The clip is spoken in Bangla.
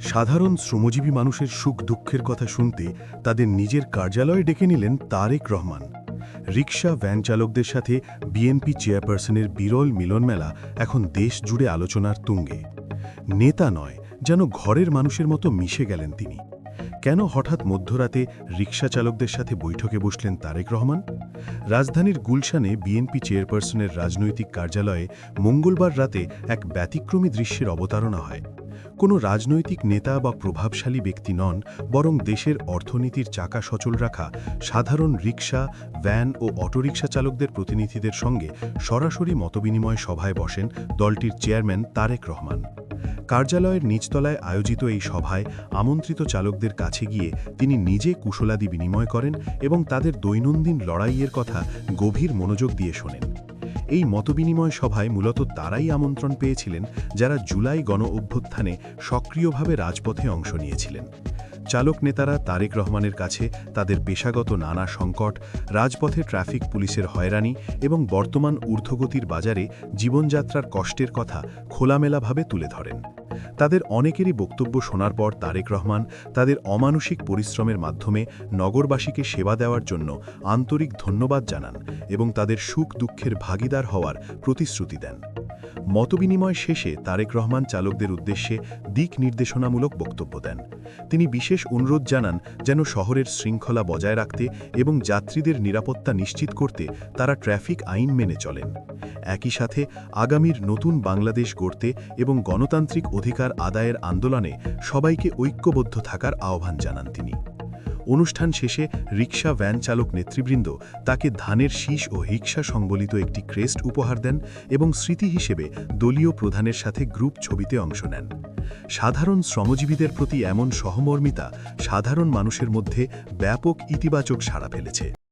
সাধারণ শ্রমজীবী মানুষের সুখ দুঃখের কথা শুনতে তাদের নিজের কার্যালয়ে ডেকে নিলেন তারেক রহমান। রিক্সা ভ্যান চালকদের সাথে বিএনপি চেয়ারপারসনের বিরল মিলনমেলা এখন দেশ জুড়ে আলোচনার তুঙ্গে। নেতা নয়, যেন ঘরের মানুষের মতো মিশে গেলেন তিনি। কেন হঠাৎ মধ্যরাতে রিক্সা চালকদের সাথে বৈঠকে বসলেন তারেক রহমান? রাজধানীর গুলশানে বিএনপি চেয়ারপারসনের রাজনৈতিক কার্যালয়ে মঙ্গলবার রাতে এক ব্যতিক্রমী দৃশ্যের অবতারণা হয়। কোনো রাজনৈতিক নেতা বা প্রভাবশালী ব্যক্তি নন, বরং দেশের অর্থনীতির চাকা সচল রাখা, সাধারণ রিক্সা ভ্যান ও অটোরিকশা চালকদের প্রতিনিধিদের সঙ্গে সরাসরি মতবিনিময় সভায় বসেন দলটির চেয়ারম্যান তারেক রহমান। কার্যালয়ের নিচতলায় আয়োজিত এই সভায় আমন্ত্রিত চালকদের কাছে গিয়ে তিনি নিজে কুশলাদি বিনিময় করেন এবং তাদের দৈনন্দিন লড়াইয়ের কথা গভীর মনোযোগ দিয়ে শোনেন। এই মতবিনিময় সভায় মূলত তারাই আমন্ত্রণ পেয়েছিলেন যারা জুলাই গণ অভ্যুত্থানে সক্রিয়ভাবে রাজপথে অংশ নিয়েছিলেন। চালক নেতারা তারেক রহমানের কাছে তাদের পেশাগত নানা সংকট, রাজপথে ট্রাফিক পুলিশের হয়রানি এবং বর্তমান ঊর্ধ্বগতির বাজারে জীবনযাত্রার কষ্টের কথা খোলামেলাভাবে তুলে ধরেন। তাদের অনেকেরই বক্তব্য শোনার পর তারেক রহমান তাদের অমানসিক পরিশ্রমের মাধ্যমে নগরবাসীকে সেবা দেওয়ার জন্য আন্তরিক ধন্যবাদ জানান এবং তাদের সুখ দুঃখের ভাগিদার হওয়ার প্রতিশ্রুতি দেন। মতবিনিময় শেষে তারেক রহমান চালকদের উদ্দেশ্যে দিক নির্দেশনামূলক বক্তব্য দেন। তিনি বিশেষ অনুরোধ জানান যেন শহরের শৃঙ্খলা বজায় রাখতে এবং যাত্রীদের নিরাপত্তা নিশ্চিত করতে তারা ট্রাফিক আইন মেনে চলেন। একই সাথে আগামীর নতুন বাংলাদেশ গড়তে এবং গণতান্ত্রিক অধিকার আদায়ের আন্দোলনে সবাইকে ঐক্যবদ্ধ থাকার আহ্বান জানান তিনি। অনুষ্ঠান শেষে রিক্সা ভ্যান চালক নেতৃবৃন্দ তাকে ধানের শীষ ও হিক্সা সংবলিত একটি ক্রেস্ট উপহার দেন এবং স্মৃতি হিসেবে দলীয় প্রধানের সাথে গ্রুপ ছবিতে অংশ নেন। সাধারণ শ্রমজীবীদের প্রতি এমন সহমর্মিতা সাধারণ মানুষের মধ্যে ব্যাপক ইতিবাচক সাড়া ফেলেছে।